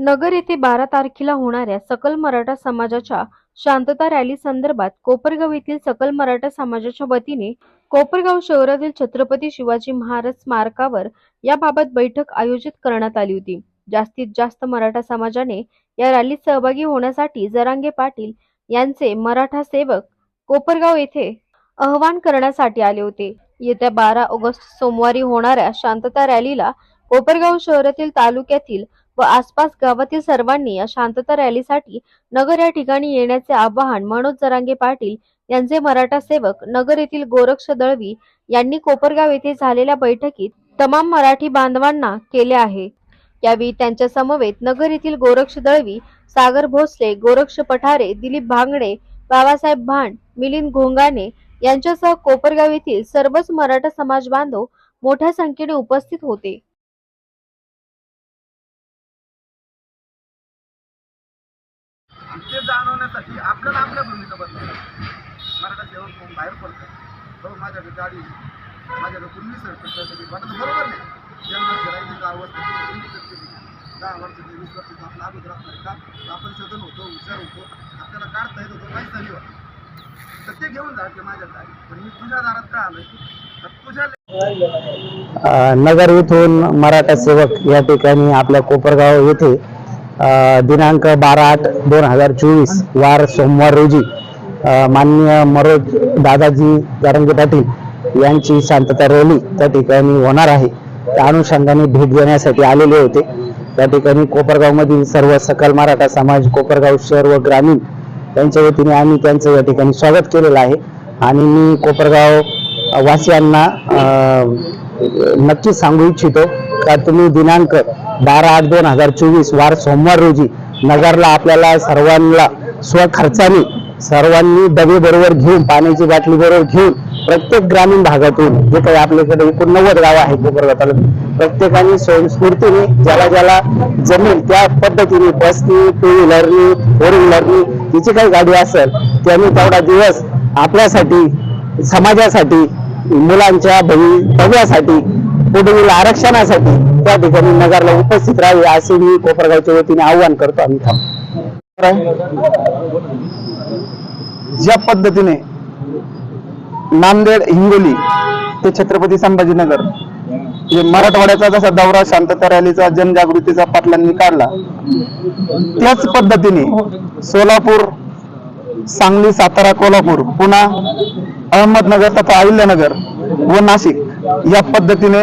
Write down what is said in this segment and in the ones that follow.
नगर येथे बारा तारखेला होणाऱ्या सकल मराठा समाजाच्या शांतता रॅली संदर्भात कोपरगाव येथील सकल मराठा समाजाच्या वतीने कोपरगाव शहरातील छत्रपती शिवाजी महाराज स्मारकावर याबाबत बैठक आयोजित करण्यात आली होती. जास्तीत जास्त मराठा समाजाने या रॅलीत सहभागी होण्यासाठी जरांगे पाटील यांचे मराठा सेवक कोपरगाव येथे आवाहन करण्यासाठी आले होते. येत्या बारा ऑगस्ट सोमवारी होणाऱ्या शांतता रॅलीला कोपरगाव शहरातील तालुक्यातील व आसपास गावातील सर्वांनी या शांतता रॅलीसाठी नगर या ठिकाणी येण्याचे आवाहन मनोज जरांगे पाटील यांचे मराठा सेवक नगर येथील गोरक्ष दळवी यांनी कोपरगाव येथे झालेल्या बैठकीत तमाम मराठी बांधवांना केले आहे. यावेळी त्यांच्या समवेत नगर येथील गोरक्ष दळवी सागर भोसले गोरक्ष पठारे दिलीप भांगडे बाबासाहेब भांड मिलिंद घोंगाने यांच्यासह कोपरगाव येथील सर्वच मराठा समाज बांधव मोठ्या संख्येने उपस्थित होते. ते जाणवण्यासाठी आपल्याला आपल्या भूमिका बदलायला मराठा सेवक म्हणून बाहेर पडतात. हो माझ्याकडे गाडी माझ्याकडे कुणबी सर्टिफिकेट वाटत बरोबर नाही. ज्यांना फिरायची अवस्था दहा वर्षाचे वीस वर्ष आपला अगोदर असणार का आपण सदन होतो विचार होतो. आपल्याला काढता येत होतं माहीत झाली तर ते घेऊन जायचे माझ्या गाडी पण मी तुझ्या दारात का आलोय? तर तुझ्या नगर येथून मराठा सेवक या ठिकाणी आपल्या कोपरगाव येथे दिनांक बारा आठ दोन हजार चोवीस वार सोमवार रोजी मान्य माननीय दादाजी जारंगे पाटील यांची शांतता रॅली त्या ठिकाणी होणार आहे. त्या अनुषंगाने भेट देण्यासाठी आलेले होते. त्या ठिकाणी कोपरगावमधील सर्व सकल मराठा समाज कोपरगाव शहर व ग्रामीण त्यांच्या वतीने आम्ही त्यांचं या ठिकाणी स्वागत केलेलं आहे. आणि मी कोपरगाव वासियांना नक्की नक्कीच सांगू इच्छितो का तुम्ही दिनांक बारा आठ दोन हजार चोवीस वार सोमवार रोजी नगरला आपल्याला सर्वांना स्वखर्चाने सर्वांनी डबे बरोबर घेऊन पाण्याची बाटली बरोबर घेऊन प्रत्येक ग्रामीण भागातून जे काही आपल्याकडे एकूण नव्वद गाव आहेत कोपरगाव तालुक्यात प्रत्येकाने स्वयंस्फूर्तीने ज्याला ज्याला जमेल त्या पद्धतीने बसनी टू व्हीलरनी फोर व्हीलरनी तिची काही गाडी असेल त्यांनी तेवढा दिवस आपल्यासाठी समाजासाठी मुलांच्या भवितव्यासाठी कुटुंबील आरक्षणासाठी त्या ठिकाणी नगरला उपस्थित राहावी असे मी कोपरगावच्या वतीने आव्हान करतो आम्ही. थांब ज्या पद्धतीने नांदेड हिंगोली ते छत्रपती संभाजीनगर जे मराठवाड्याचा जसा दौरा शांतता रॅलीचा जनजागृतीचा पाटलांनी काढला त्याच पद्धतीने सोलापूर सांगली सातारा कोल्हापूर पुन्हा अहमदनगर तथा अहिल्यानगर व नाशिक या पद्धतीने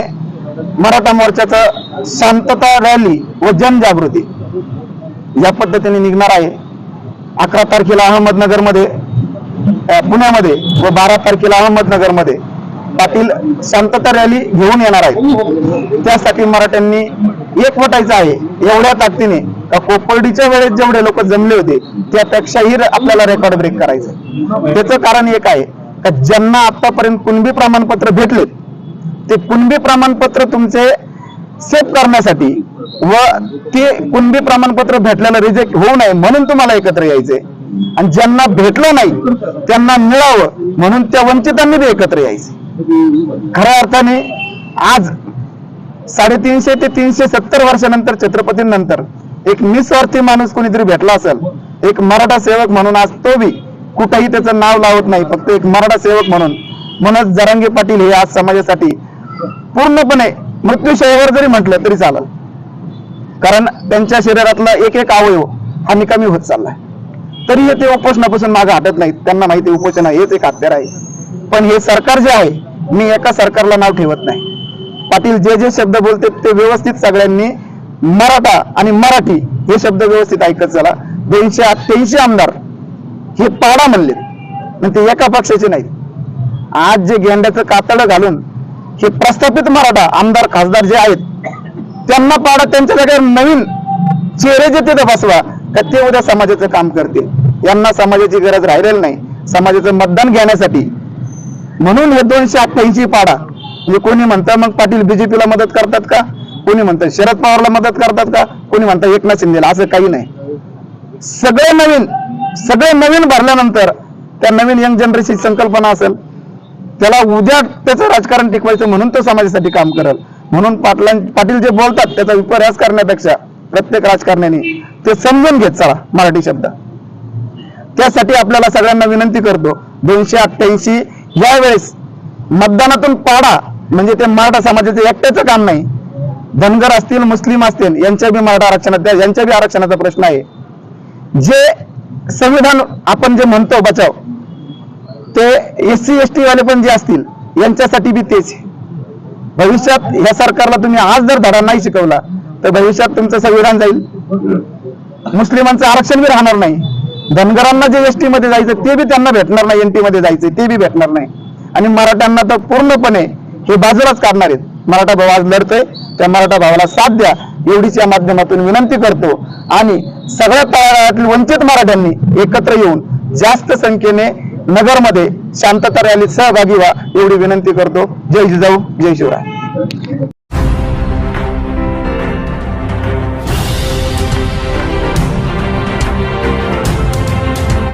मराठा मोर्चाचं शांतता रॅली व जनजागृती या पद्धतीने निघणार आहे. अकरा तारखेला अहमदनगरमध्ये पुण्यामध्ये व बारा तारखेला अहमदनगरमध्ये पाटील शांतता रॅली घेऊन येणार आहेत. त्यासाठी मराठ्यांनी एकवटायचं आहे. एवढ्या ताकदीने का कोपर्डीच्या वेळेस जेवढे लोक जमले होते त्यापेक्षाही आपल्याला रेकॉर्ड ब्रेक करायचं त्याचं कारण एक आहे का ज्यांना आतापर्यंत कुणबी प्रमाणपत्र भेटले ते कुणबी प्रमाणपत्र तुमचे सेव्ह करण्यासाठी व ते कुणबी प्रमाणपत्र भेटल्याला रिजेक्ट होऊ नये म्हणून तुम्हाला एकत्र यायचे आणि ज्यांना भेटलं नाही त्यांना मिळावं म्हणून त्या वंचितांनी बी एकत्र यायचे. खऱ्या अर्थाने आज साडेतीनशे ते तीनशे सत्तर वर्षानंतर छत्रपतींनंतर एक निस्वार्थी माणूस कोणीतरी भेटला असेल एक मराठा सेवक म्हणून आज तो बी कुठंही त्याचं नाव लावत नाही फक्त एक मराठा सेवक म्हणून. मनोज जरांगे पाटील हे आज समाजासाठी पूर्णपणे मृत्यूशयावर जरी म्हटलं तरी चालेल. कारण त्यांच्या शरीरातला एक एक अवयव हा निकामी होत चाललाय. तरी ते उपोषणापासून मागे हटत नाहीत. त्यांना माहिती आहे उपोषण हेच एक हत्यार आहे. पण हे सरकार जे आहे मी एका सरकारला नाव ठेवत नाही. पाटील जे जे शब्द बोलते ते व्यवस्थित सगळ्यांनी मराठा आणि मराठी हे शब्द व्यवस्थित ऐकत चला. दोनशे अठ्ठ्याऐंशी आमदार हे पाडा म्हणले ते एका पक्षाचे नाहीत. आज जे गेंड्याचं कातडं घालून हे प्रस्थापित मराठा आमदार खासदार जे आहेत त्यांना पाडा त्यांच्या जागेवर नवीन चेहरे जे तिथे बसवा का ते उद्या समाजाचं काम करतील. यांना समाजाची गरज राहिलेली नाही. समाजाचं मतदान घेण्यासाठी. म्हणून हे दोनशे अठ्ठ्याऐंशी पाडा म्हणजे कोणी म्हणतं मग पाटील बीजेपीला मदत करतात का? कोणी म्हणतं शरद पवारला मदत करतात का? कोणी म्हणतं एकनाथ शिंदेला असं काही नाही. सगळे नवीन सगळे नवीन भरल्यानंतर त्या नवीन यंग जनरेशन संकल्पना असेल त्याला उद्या त्याचं राजकारण टिकवायचं म्हणून तो समाजासाठी काम करेल. म्हणून पाटलां पाटील जे बोलतात त्याचा विपर्यास करण्यापेक्षा प्रत्येक राजकारण्याने ते समजून घेत चला मराठी शब्द. त्यासाठी आपल्याला सगळ्यांना विनंती करतो दोनशे अठ्ठ्याऐंशी यावेळेस मतदानातून पाडा म्हणजे ते मराठा समाजाचे एकट्याचं काम नाही. धनगर असतील मुस्लिम असतील यांच्या बी मराठा आरक्षणात यांच्या बी आरक्षणाचा प्रश्न आहे. जे संविधान आपण जे म्हणतो बचाव ते एस सी एस टी वाले पण जे असतील यांच्यासाठी बी तेच भविष्यात ह्या सरकारला तुम्ही आज जर धडा नाही शिकवला तर भविष्यात तुमचं संविधान जाईल. मुस्लिमांचं आरक्षण बी राहणार नाही. धनगरांना जे एसटी मध्ये जायचं ते बी त्यांना भेटणार नाही एनटी मध्ये जायचं ते बी भेटणार नाही. आणि मराठ्यांना तर पूर्णपणे हे बाजूलाच काढणार आहेत. मराठा भाऊ आज लढतोय त्या मराठा भावाला साथ द्या. एवढीच या माध्यमातून विनंती करतो. आणि सगळ्या तळागाळातील वंचित मराठ्यांनी एकत्र येऊन जास्त संख्येने नगरमध्ये शांतता रॅलीत सहभागी व्हा एवढी विनंती करतो. जय जिजाऊ जय शिवराय.